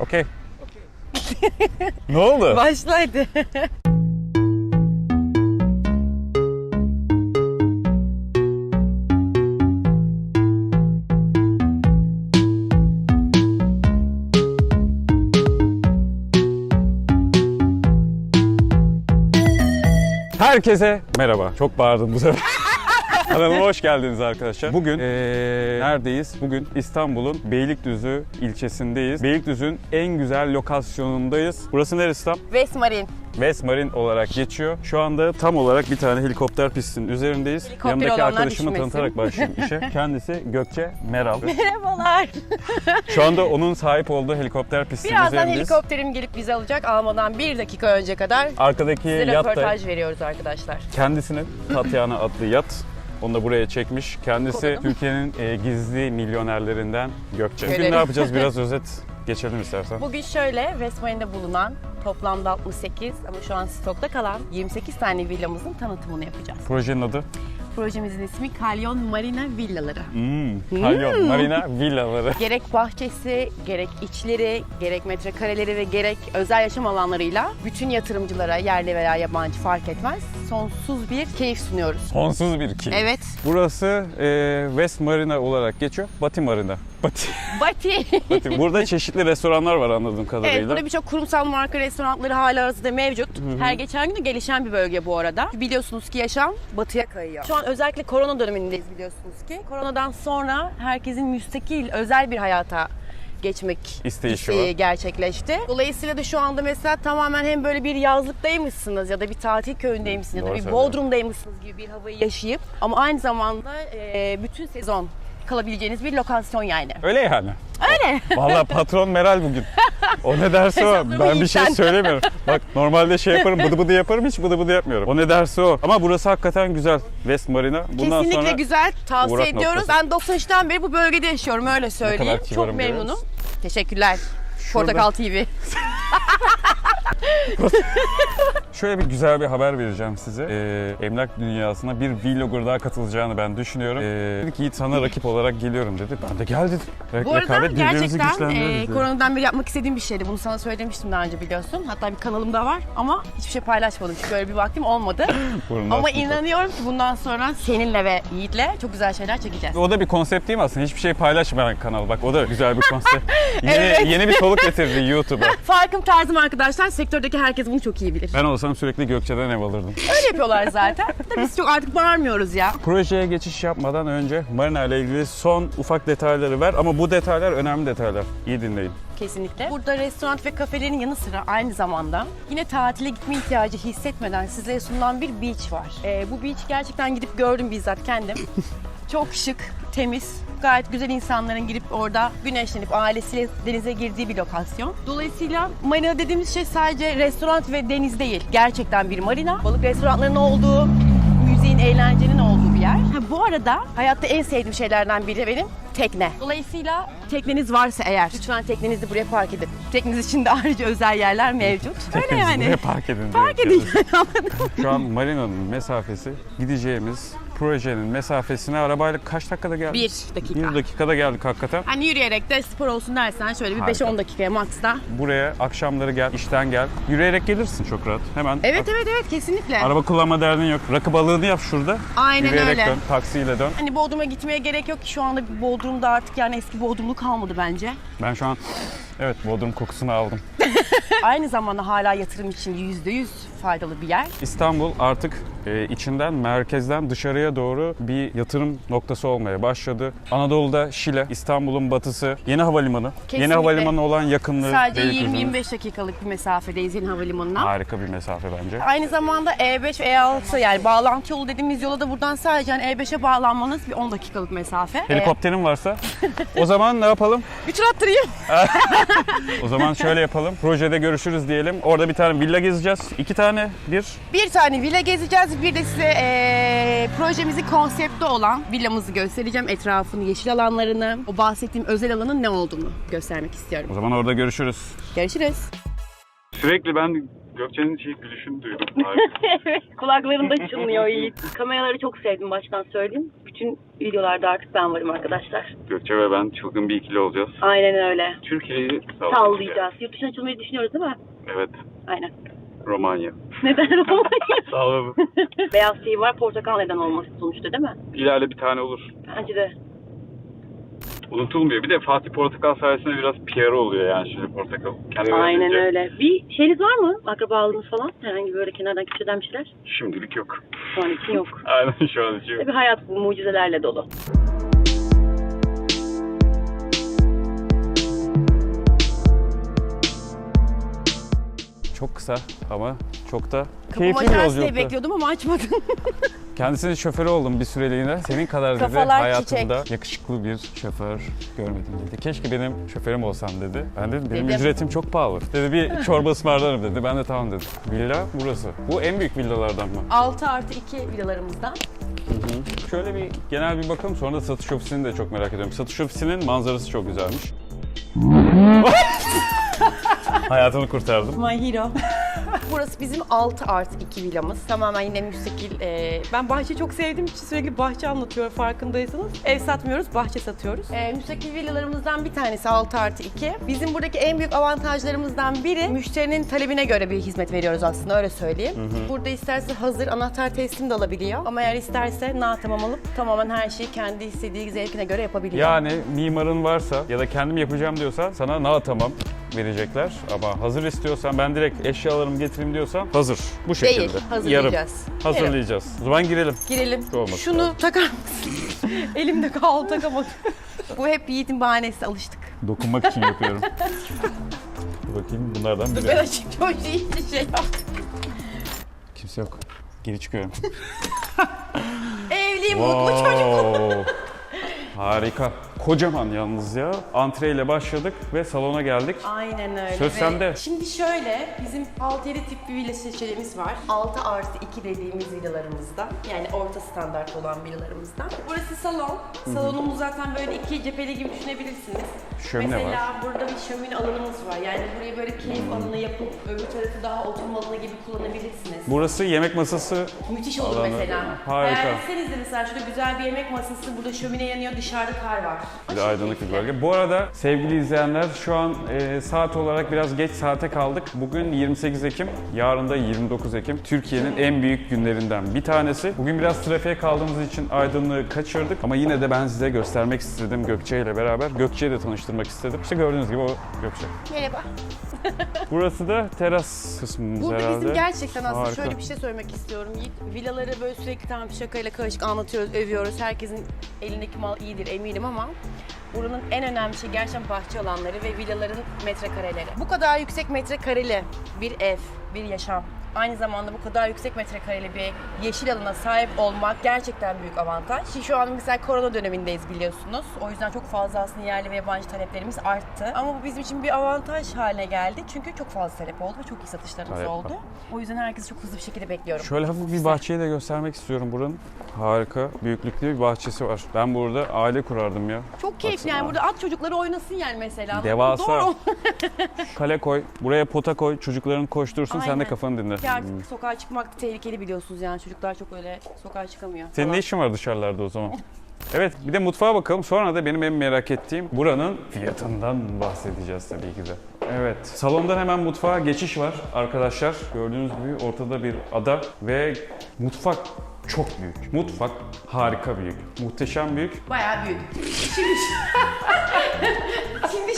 Okey. ne oldu? Başla hadi. Herkese merhaba. Çok bağırdım bu sefer. Kanalıma hoş geldiniz arkadaşlar. Bugün eee, neredeyiz? Bugün İstanbul'un Beylikdüzü ilçesindeyiz. Beylikdüzü'nün en güzel lokasyonundayız. Burası neresi tam? West Marine. West Marine olarak geçiyor. Şu anda tam olarak bir tane helikopter pistinin üzerindeyiz. Helikopter Yanımdaki arkadaşımı düşmesin. tanıtarak başlayayım işe. Kendisi Gökçe Meral. Merhabalar. Şu anda onun sahip olduğu helikopter pistinin Birazdan üzerindeyiz. helikopterim gelip bizi alacak. Almadan bir dakika önce kadar Arkadaki size yat da röportaj veriyoruz arkadaşlar. kendisinin Tatyana adlı yat. Onu da buraya çekmiş. Kendisi Kolladım. Türkiye'nin e, gizli milyonerlerinden Gökçe. Bugün Görelim. ne yapacağız? Biraz özet geçelim istersen. Bugün şöyle West Marine'de bulunan toplamda 68 ama şu an stokta kalan 28 tane villamızın tanıtımını yapacağız. Projenin adı? Projemizin ismi Kalyon Marina Villaları. Hmm, Kalyon Marina Villaları. Gerek bahçesi, gerek içleri, gerek metrekareleri ve gerek özel yaşam alanlarıyla bütün yatırımcılara yerli veya yabancı fark etmez sonsuz bir keyif sunuyoruz. Sonsuz bir ki. Evet. Burası e, West Marina olarak geçiyor. Batı Marina. Batı. Bati. Batı. Burada çeşitli restoranlar var anladığım kadarıyla. Evet, burada birçok kurumsal marka restoranları hala arasında mevcut. Her geçen gün de gelişen bir bölge bu arada. Biliyorsunuz ki yaşam batıya kayıyor. Şu an özellikle korona dönemindeyiz biliyorsunuz ki. Koronadan sonra herkesin müstakil, özel bir hayata geçmek isteği var. gerçekleşti. Dolayısıyla da şu anda mesela tamamen hem böyle bir yazlıktaymışsınız ya da bir tatil köyündeymişsiniz ya da bir söylüyorsun. Bodrum'daymışsınız gibi bir havayı yaşayıp ama aynı zamanda e, bütün sezon kalabileceğiniz bir lokasyon yani. Öyle yani. Öyle. Vallahi patron Meral bugün. O ne derse o. Hesaplarımı Ben bir şey sen. söylemiyorum. Bak normalde şey yaparım bıdı bıdı yaparım hiç bıdı bıdı yapmıyorum. O ne derse o. Ama burası hakikaten güzel. West Marina. Bundan Kesinlikle sonra güzel. Tavsiye uğrak ediyoruz. noktası. Ben 93'ten beri bu bölgede yaşıyorum öyle söyleyeyim. Çok memnunum. görüyoruz. Teşekkürler. Şurada- Portakal TV. şöyle bir güzel bir haber vereceğim size. Ee, emlak dünyasına bir vlogger daha katılacağını ben düşünüyorum. Ee, dedi ki Yiğit sana rakip olarak geliyorum dedi. Ben de gel dedim. Re- Bu arada rekabet birbirimizi gerçekten güçlendiririz e, dedi. koronadan beri yapmak istediğim bir şeydi. Bunu sana söylemiştim daha önce biliyorsun. Hatta bir kanalım da var ama hiçbir şey paylaşmadım. Çünkü böyle bir vaktim olmadı. Ama inanıyorum ki bundan sonra seninle ve Yiğit'le çok güzel şeyler çekeceğiz. O da bir konsept değil mi aslında? Hiçbir şey paylaşmayan kanal. Bak o da güzel bir konsept. yeni, Evet. yeni bir soluk getirdi YouTube'a. Farkım tarzım arkadaşlar. Sektördeki herkes bunu çok iyi bilir. Ben olsam sürekli Gökçe'den ev alırdım. Öyle yapıyorlar zaten. Da biz çok artık bağırmıyoruz ya. Projeye geçiş yapmadan önce Marina ile ilgili son ufak detayları ver ama bu detaylar önemli detaylar. İyi dinleyin. Kesinlikle. Burada restoran ve kafelerin yanı sıra aynı zamanda yine tatile gitme ihtiyacı hissetmeden sizlere sunulan bir beach var. Ee, bu beach gerçekten gidip gördüm bizzat kendim. Çok şık, temiz, gayet güzel insanların girip orada güneşlenip ailesiyle denize girdiği bir lokasyon. Dolayısıyla marina dediğimiz şey sadece restoran ve deniz değil. Gerçekten bir marina. Balık restoranlarının olduğu, müziğin, eğlencenin olduğu bir yer. Ha, bu arada hayatta en sevdiğim şeylerden biri benim tekne. Dolayısıyla tekneniz varsa eğer lütfen teknenizi buraya park edin. Tekneniz için de ayrıca özel yerler mevcut. Öyle yani. buraya park edin. Park edin. Şu an Marina'nın mesafesi gideceğimiz projenin mesafesine arabayla kaç dakikada geldik? Bir dakika. Bir dakikada geldik hakikaten. Hani yürüyerek de spor olsun dersen şöyle bir Harika. 5-10 dakikaya maksta. Buraya akşamları gel, işten gel. Yürüyerek gelirsin çok rahat. Hemen Evet evet evet kesinlikle. Araba kullanma derdin yok. Rakı balığını yap şurada. Aynen Yürüyerek öyle. dön, taksiyle dön. Hani Bodrum'a gitmeye gerek yok ki şu anda bir Bodrum'da artık yani eski Bodrumlu kalmadı bence. Ben şu an evet Bodrum kokusunu aldım. Aynı zamanda hala yatırım için %100 faydalı bir yer. İstanbul artık e, içinden, merkezden dışarıya doğru bir yatırım noktası olmaya başladı. Anadolu'da Şile, İstanbul'un batısı, yeni havalimanı. Kesinlikle. Yeni havalimanı olan yakınlığı Sadece Beylikdüzü'nün 20-25 dakikalık bir mesafedeyiz yeni havalimanına. Harika bir mesafe bence. Aynı zamanda E5 ve E6 yani bağlantı yolu dediğimiz yola da buradan sadece hani E5'e bağlanmanız bir 10 dakikalık mesafe. Helikopterin varsa o zaman ne yapalım? Bir tur attırayım. O zaman şöyle yapalım. Projede görüşürüz diyelim. Orada bir tane villa gezeceğiz. İki tane, bir. Bir tane villa gezeceğiz. Bir de size eee projemizin konsepti olan villamızı göstereceğim. Etrafını, yeşil alanlarını, o bahsettiğim özel alanın ne olduğunu göstermek istiyorum. O zaman orada görüşürüz. Görüşürüz. Sürekli ben Gökçe'nin şey gülüşünü duydum. Kulaklarında çınlıyor iyi. Kameraları çok sevdim baştan söyleyeyim. Bütün videolarda artık ben varım arkadaşlar. Gökçe ve ben çılgın bir ikili olacağız. Aynen öyle. Türkiye'yi Sallayacağız. Yurt dışına açılmayı düşünüyoruz değil mi? Evet. Aynen. Romanya. Neden olmayı? Sallalım. Beyaz şey var, portakal neden olmasın sonuçta değil mi? İleride bir tane olur. Bence de. Unutulmuyor. Bir de Fatih Portakal sayesinde biraz PR oluyor yani şimdi Portakal. Kendine Aynen gelince. öyle. Bir şeyiniz var mı? Akrabalığınız falan? Herhangi böyle kenardan köşeden bir şeyler? Şimdilik yok. Şu an için yok. Aynen şu an için yok. Tabii hayat bu mucizelerle dolu. Çok kısa ama çok da keyifli bir yolculuktu. bekliyordum ama açmadın. Kendisinin şoförü oldum bir süreliğine. Senin kadar dedi Kafalar hayatımda yakışıklı bir şoför görmedim dedi. Keşke benim şoförüm olsam dedi. Ben dedim benim Dedim. ücretim çok pahalı. Dedi bir çorba ısmarlarım dedi. Ben de tamam dedim. Villa burası. Bu en büyük villalardan mı? 6 artı 2 villalarımızdan. Şöyle bir genel bir bakalım sonra da satış ofisini de çok merak ediyorum. Satış ofisinin manzarası çok güzelmiş. Hayatını kurtardım. My hero. Burası bizim 6 artı 2 villamız. Tamamen yine müstakil. e, ben bahçe çok sevdiğim için sürekli bahçe anlatıyorum farkındaysanız. Ev satmıyoruz, bahçe satıyoruz. E, müstakil villalarımızdan bir tanesi 6 artı 2. Bizim buradaki en büyük avantajlarımızdan biri müşterinin talebine göre bir hizmet veriyoruz aslında öyle söyleyeyim. Burada isterse hazır anahtar teslim de alabiliyor. Ama eğer isterse na tamam alıp tamamen her şeyi kendi istediği zevkine göre yapabiliyor. Yani mimarın varsa ya da kendim yapacağım diyorsan sana na tamam verecekler. Ama hazır istiyorsan ben direkt eşyalarımı getireyim diyorsan hazır. Bu şekilde. Değil, hazırlayacağız. Yarım. Hazırlayacağız. O zaman girelim. Girelim. Şu olması Şunu lazım. takar mısın? Elimde kaldı takamadım. Bu hep Yiğit'in bahanesi alıştık. Dokunmak için yapıyorum. Dur bakayım bunlardan Ben biri. açık çocuğu hiçbir şey yaptım. Kimse yok. Geri çıkıyorum. Evliyim, mutlu çocuk. Harika. Kocaman yalnız ya. Antreyle başladık ve salona geldik. Aynen öyle. Söz Ve sende. Şimdi şöyle, bizim 6-7 tip bir villa seçeneğimiz var. 6 artı 2 dediğimiz villalarımızdan. Yani orta standart olan villalarımızdan. Burası salon. Salonumuz zaten böyle iki cepheli gibi düşünebilirsiniz. Şömine Mesela var. Hmm. burada bir şömine alanımız var. Yani burayı böyle keyif alanı yapıp öbür tarafı daha oturma alanı gibi kullanabilirsiniz. Burası yemek masası. Müthiş olur Alanı. mesela. Harika. Hayal etseniz de mesela şurada güzel bir yemek masası, burada şömine yanıyor, dışarıda kar var. De aydınlık bir bölge. Bu arada sevgili izleyenler şu an e, saat olarak biraz geç saate kaldık. Bugün 28 Ekim, yarın da 29 Ekim. Türkiye'nin en büyük günlerinden bir tanesi. Bugün biraz trafiğe kaldığımız için aydınlığı kaçırdık. Ama yine de ben size göstermek istedim Gökçe ile beraber. Gökçe'yi de tanıştırmak istedim. İşte gördüğünüz gibi o Gökçe. Merhaba. Burası da teras kısmımız Burada herhalde. bizim gerçekten aslında Harika. şöyle bir şey söylemek istiyorum. Yiğit, Villaları böyle sürekli tamam şakayla karışık anlatıyoruz, övüyoruz. Herkesin elindeki mal iyidir eminim ama buranın en önemli şey gerçekten bahçe alanları ve villaların metrekareleri. Bu kadar yüksek metrekareli bir ev, bir yaşam. Aynı zamanda bu kadar yüksek metrekareli bir yeşil alana sahip olmak gerçekten büyük avantaj. Şimdi Şu an mesela korona dönemindeyiz biliyorsunuz. O yüzden çok fazla aslında yerli ve yabancı taleplerimiz arttı. Ama bu bizim için bir avantaj haline geldi. Çünkü çok fazla talep oldu ve çok iyi satışlarımız Talep var. oldu. O yüzden herkesi çok hızlı bir şekilde bekliyorum. Şöyle hafif bir bahçeyi de göstermek istiyorum buranın. Harika, büyüklüklü bir bahçesi var. Ben burada aile kurardım ya. Çok keyifli Baksana. yani burada at çocukları oynasın yani mesela. Devasa. Doğru. Kale koy, buraya pota koy, çocukların koştursun, sen de Aynen. kafanı dinle. Ki artık sokağa çıkmak tehlikeli biliyorsunuz yani çocuklar çok öyle sokağa çıkamıyor. Senin ne işin var dışarılarda o zaman? Evet, bir de mutfağa bakalım. Sonra da benim en merak ettiğim buranın fiyatından bahsedeceğiz tabii ki de. Evet, salondan hemen mutfağa geçiş var arkadaşlar. Gördüğünüz gibi ortada bir ada ve mutfak çok büyük. Mutfak harika büyük. Muhteşem büyük. Bayağı büyük. Şimdi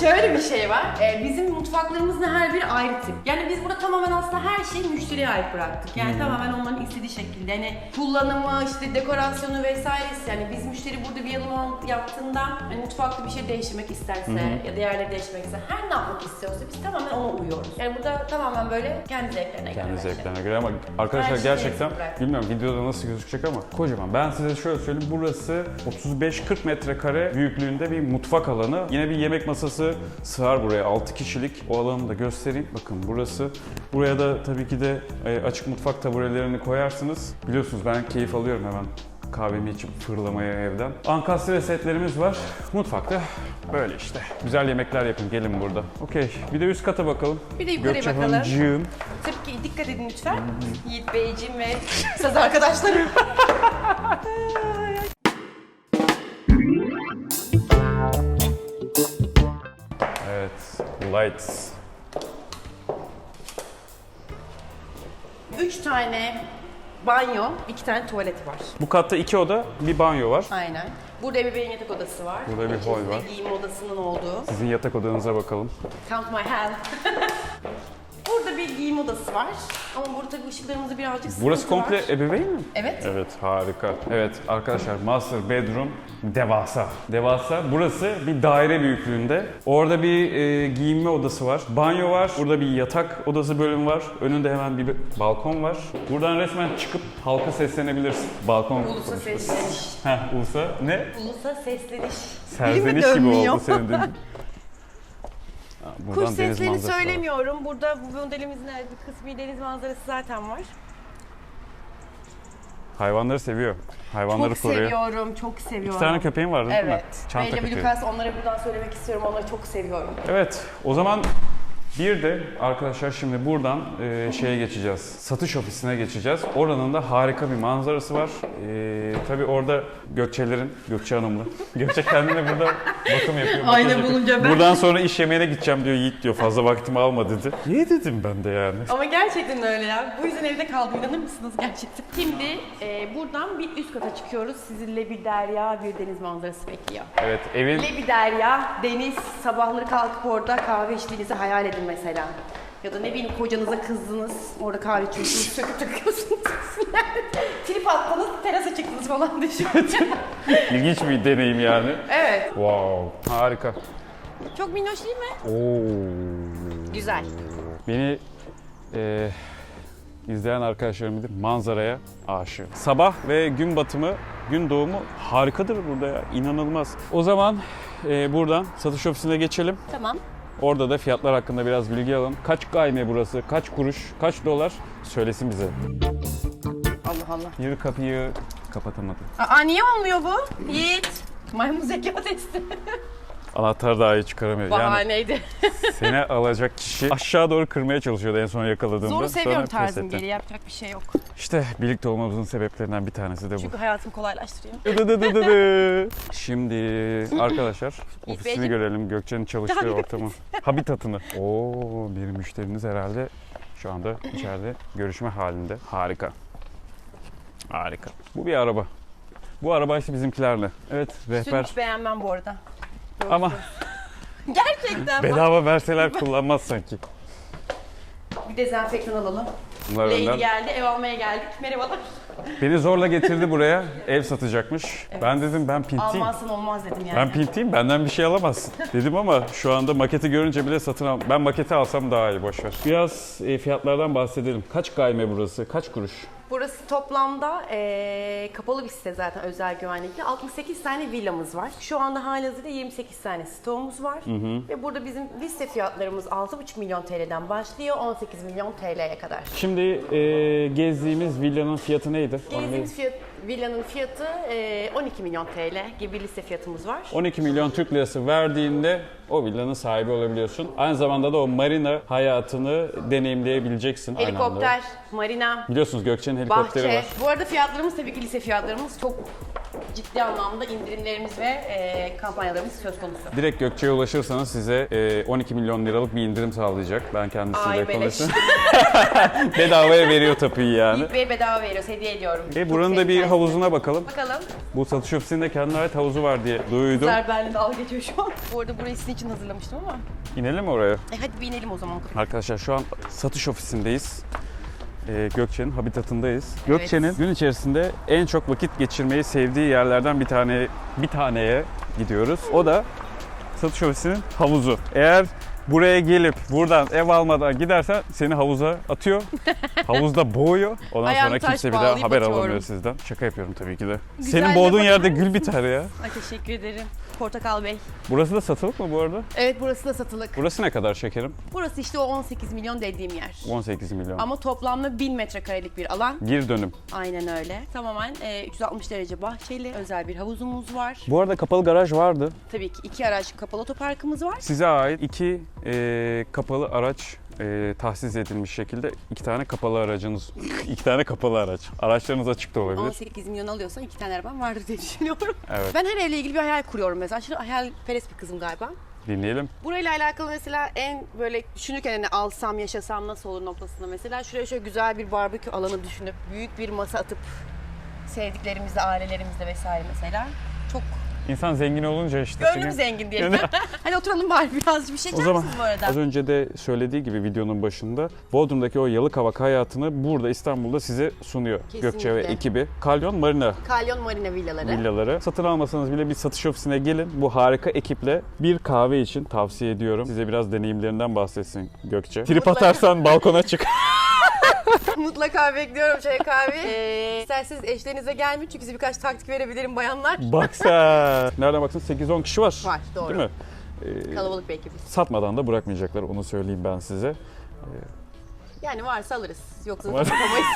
şöyle bir şey var. Ee, bizim mutfaklarımızın her biri ayrı tip. Yani biz burada tamamen aslında her şeyi müşteriye ait bıraktık. Yani tamamen onların istediği şekilde. Yani kullanımı, işte dekorasyonu vesairesi. Yani biz müşteri burada bir alım al- yaptığında hani mutfakta bir şey değiştirmek isterse ya da yerleri değiştirmek isterse her ne yapmak istiyorsa biz tamamen ona uyuyoruz. Yani burada tamamen böyle kendi zevklerine göre. Kendi bence. zevklerine göre ama arkadaşlar Her şeyi gerçekten bırak. bilmiyorum videoda nasıl gözükecek ama kocaman. Ben size şöyle söyleyeyim burası 35-40 metrekare büyüklüğünde bir mutfak alanı. Yine bir yemek masası sığar buraya 6 kişilik. O alanı da göstereyim. Bakın burası. Buraya da tabii ki de e, açık mutfak taburelerini koyarsınız. Biliyorsunuz ben keyif alıyorum hemen kahvemi içip fırlamaya evden. Ankastre setlerimiz var. Mutfakta böyle işte. Güzel yemekler yapın gelin burada. Okey. Bir de üst kata bakalım. Bir de yukarıya Gökçe bakalım. Hanımcığım. Tabii ki dikkat edin lütfen. Yiğit Beyciğim ve saz arkadaşlarım. Lights. Üç tane banyo, iki tane tuvaleti var. Bu katta iki oda, bir banyo var. Aynen. Burada ebeveyn yatak odası var. Burada bir hol İçerisinde var. Giyim odasının olduğu. Sizin yatak odanıza bakalım. Count my hand. Giyim odası var. Ama burada tabii ışıklarımızda birazcık sıkıntı Burası komple var. ebeveyn mi? Evet. Evet harika. Evet arkadaşlar master bedroom devasa. Devasa. Burası bir daire büyüklüğünde. Orada bir e, giyinme odası var. Banyo var. Burada bir yatak odası bölümü var. Önünde hemen bir balkon var. Buradan resmen çıkıp halka seslenebilirsin. Balkon Ulusa konuşması. sesleniş. Heh Ulusa ne? Ulusa sesleniş. Serzeniş gibi dönmüyor. oldu senin de. Kuş buradan deniz seslerini manzarası var. söylemiyorum. Burada bu modelimizin bir kısmı deniz manzarası zaten var. Hayvanları seviyor. Hayvanları çok koruyor. seviyorum, çok seviyorum. İki tane köpeğin var değil mi? Evet. Çanta Bella ve köpeği. Lucas onlara buradan söylemek istiyorum. Onları çok seviyorum. Evet, o zaman bir de arkadaşlar şimdi buradan e, şeye geçeceğiz. Satış ofisine geçeceğiz. Oranın da harika bir manzarası var. E, tabii orada Gökçelerin, Gökçe Hanımlı. Gökçe kendine burada bakım yapıyor. Ayna makyaj yapıyor. bulunca ben- Buradan sonra iş yemeğine gideceğim diyor Yiğit diyor. Fazla vaktimi alma dedi. Niye dedim ben de yani. Ama gerçekten öyle ya. Bu yüzden evde kaldım. İnanır mısınız gerçekten? Şimdi e, buradan bir üst kata çıkıyoruz. Sizinle bir derya, bir deniz manzarası bekliyor. Evet, evin Ve bir derya, deniz, sabahları kalkıp orada kahve içtiğinizi hayal edin mesela. Ya da ne bileyim kocanıza kızdınız, orada kahve içiyorsunuz, söküp takıyorsunuz. Trip attınız, terasa çıktınız falan düşünün. ilginç bir deneyim yani. evet. Wow, harika. Çok minnoş değil mi? Oo. Güzel. Beni e, izleyen arkadaşlarım bilir manzaraya aşığı. Sabah ve gün batımı, gün doğumu harikadır burada ya. inanılmaz. O zaman e, buradan satış ofisine geçelim. Tamam. Orada da fiyatlar hakkında biraz bilgi alalım. Kaç gayme burası, kaç kuruş, kaç dolar söylesin bize. Allah Allah. Yürü kapıyı kapatamadı. Aa niye olmuyor bu? Yiğit. Maymun zeka testi. Anahtar daha iyi çıkaramıyor. Yani Bahaneydi. seni alacak kişi aşağı doğru kırmaya çalışıyordu en son yakaladığımda. Zoru seviyorum Sonra tarzım geri yapacak bir şey yok. İşte birlikte olmamızın sebeplerinden bir tanesi de bu. Çünkü hayatımı kolaylaştırıyor. Dıdıdıdıdıdı. Şimdi arkadaşlar ofisini görelim Gökçe'nin çalıştığı ortamı. Habitatını. Oo bir müşteriniz herhalde şu anda içeride görüşme halinde. Harika. Harika. Bu bir araba. Bu araba işte bizimkilerle. Evet rehber hiç beğenmem bu arada. Ama Gerçekten bak. bedava verseler kullanmaz sanki. Bir dezenfektan alalım. Bunlar Lady önden. geldi, ev almaya geldik. Merhabalar. Beni zorla getirdi buraya. Ev satacakmış. Ben dedim ben pintiyim. Almazsan olmaz dedim yani. Ben pintiyim benden bir şey alamazsın dedim ama şu anda maketi görünce bile satın al. Ben maketi alsam daha iyi boşver. Biraz e, fiyatlardan bahsedelim. Kaç gayme burası? Kaç kuruş? Burası toplamda eee, kapalı bir site zaten özel güvenlikli. 68 tane villamız var. Şu anda halihazırda 28 tane stoğumuz var. Ve burada bizim liste fiyatlarımız 6,5 milyon TL'den başlıyor 18 milyon TL'ye kadar. Şimdi e, gezdiğimiz villanın fiyatı neydi? Gezdiğimiz fiyat, villanın fiyatı eee, 12 milyon TL gibi liste fiyatımız var. 12 milyon Türk lirası verdiğinde o villanın sahibi olabiliyorsun. Aynı zamanda da o marina hayatını deneyimleyebileceksin. aynı anda. Helikopter, marina, Biliyorsunuz Gökçe'nin helikopteri bahçe. var. Bu arada fiyatlarımız tabii ki lise fiyatlarımız çok ciddi anlamda indirimlerimiz ve eee, kampanyalarımız söz konusu. Direkt Gökçe'ye ulaşırsanız size e, 12 milyon liralık bir indirim sağlayacak. Ben kendisiyle Ay beleş. konuştum. Bedavaya veriyor tapuyu yani. Yiğit Bey bedava veriyoruz, hediye ediyorum. E buranın da bir havuzuna bakalım. Bakalım. Bu satış ofisinde kendine ait havuzu var diye duydum. Kızlar benimle dalga geçiyor şu an. Bu arada burayı sizin için hazırlamıştım ama. İnelim mi oraya? E hadi bir inelim o zaman. Arkadaşlar şu an satış ofisindeyiz. Ee, Gökçe'nin habitatındayız. Gökçe'nin gün içerisinde en çok vakit geçirmeyi sevdiği yerlerden bir tane bir taneye gidiyoruz. O da satış ofisinin havuzu. Eğer buraya gelip buradan ev almadan gidersen seni havuza atıyor. Havuzda boğuyor. Ondan Ayağını sonra taş kimse bir daha bağlayıp haber atıyorum. alamıyor sizden. Şaka yapıyorum tabii ki de. Güzel Senin boğduğun yerde gül biter ya. Ay teşekkür ederim. Portakal Bey. Burası da satılık mı bu arada? Evet burası da satılık. Burası ne kadar şekerim? Burası işte o 18 milyon dediğim yer. 18 milyon. Ama toplamda 1000 metrekarelik bir alan. Bir dönüm. Aynen öyle. Tamamen e, 360 derece bahçeli. Özel bir havuzumuz var. Bu arada kapalı garaj vardı. Tabii ki iki araç kapalı otoparkımız var. Size ait iki e, kapalı araç e, tahsis edilmiş şekilde iki tane kapalı aracınız, iki tane kapalı araç. Araçlarınız açık da olabilir. 18 milyon alıyorsan iki tane arabam vardır diye düşünüyorum. Evet. Ben her evle ilgili bir hayal kuruyorum mesela. Aşırı hayalperest bir kızım galiba. Dinleyelim. Burayla alakalı mesela en böyle düşünürken hani alsam yaşasam nasıl olur noktasında mesela şuraya şöyle güzel bir barbekü alanı düşünüp büyük bir masa atıp sevdiklerimizle, ailelerimizle vesaire mesela çok İnsan zengin olunca işte. gönlüm senin- zengin diyelim. Hadi oturalım bari biraz bir şey O içer zaman misiniz bu arada? az önce de söylediği gibi videonun başında Bodrum'daki o Yalıkavak hayatını burada İstanbul'da size sunuyor. Gökçe ve ekibi. Kalyon Marina Kalyon Marina villaları. villaları. Satın almasanız bile bir satış ofisine gelin. Bu harika ekiple bir kahve için tavsiye ediyorum. Size biraz deneyimlerinden bahsetsin Gökçe. Trip atarsan balkona çık. Mutlaka bekliyorum çay kahve. Ee, isterseniz eşlerinize gelmeyin çünkü size birkaç taktik verebilirim bayanlar. Bak sen. Nereden baksan 8-10 kişi var. Var doğru. Değil mi? Ee, Kalabalık bir ekibiz. satmadan da bırakmayacaklar onu söyleyeyim ben size. Yani varsa alırız. Yoksa Var. yapamayız.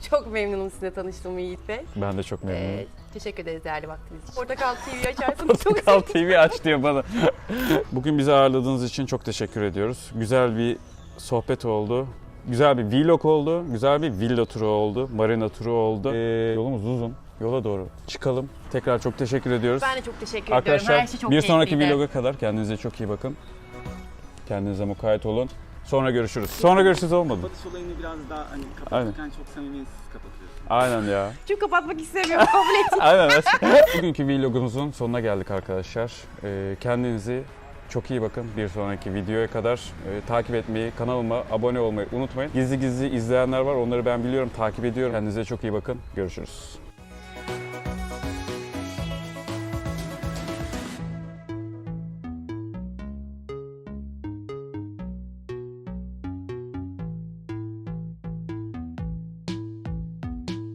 Çok memnunum sizinle tanıştığım Yiğit Bey. Ben de çok memnunum. Ee, teşekkür ederiz değerli vaktiniz için. Portakal TV açarsanız çok Kal TV aç diyor bana. Bugün bizi ağırladığınız için çok teşekkür ediyoruz. Güzel bir sohbet oldu. Güzel bir vlog oldu. Güzel bir villa turu oldu. Marina turu oldu. Ee, yolumuz uzun. Yola doğru çıkalım. Tekrar çok teşekkür ediyoruz. Ben de çok teşekkür ediyorum. Arkadaşlar Her şey çok bir sonraki keyifliydi. vloga kadar kendinize çok iyi bakın. Kendinize mukayyet olun. Sonra görüşürüz. Sonra görüşürüz olmadı. Batış olayını biraz daha hani Aynen. kapatırken çok samimiyetsiz kapatıyorsun. Aynen ya. Çünkü kapatmak istemiyorum. Kabul ettim. Aynen. Bugünkü vlogumuzun sonuna geldik arkadaşlar. Ee, kendinize çok iyi bakın. Bir sonraki videoya kadar e, takip etmeyi, kanalıma abone olmayı unutmayın. Gizli gizli izleyenler var. Onları ben biliyorum, takip ediyorum. Kendinize çok iyi bakın. Görüşürüz.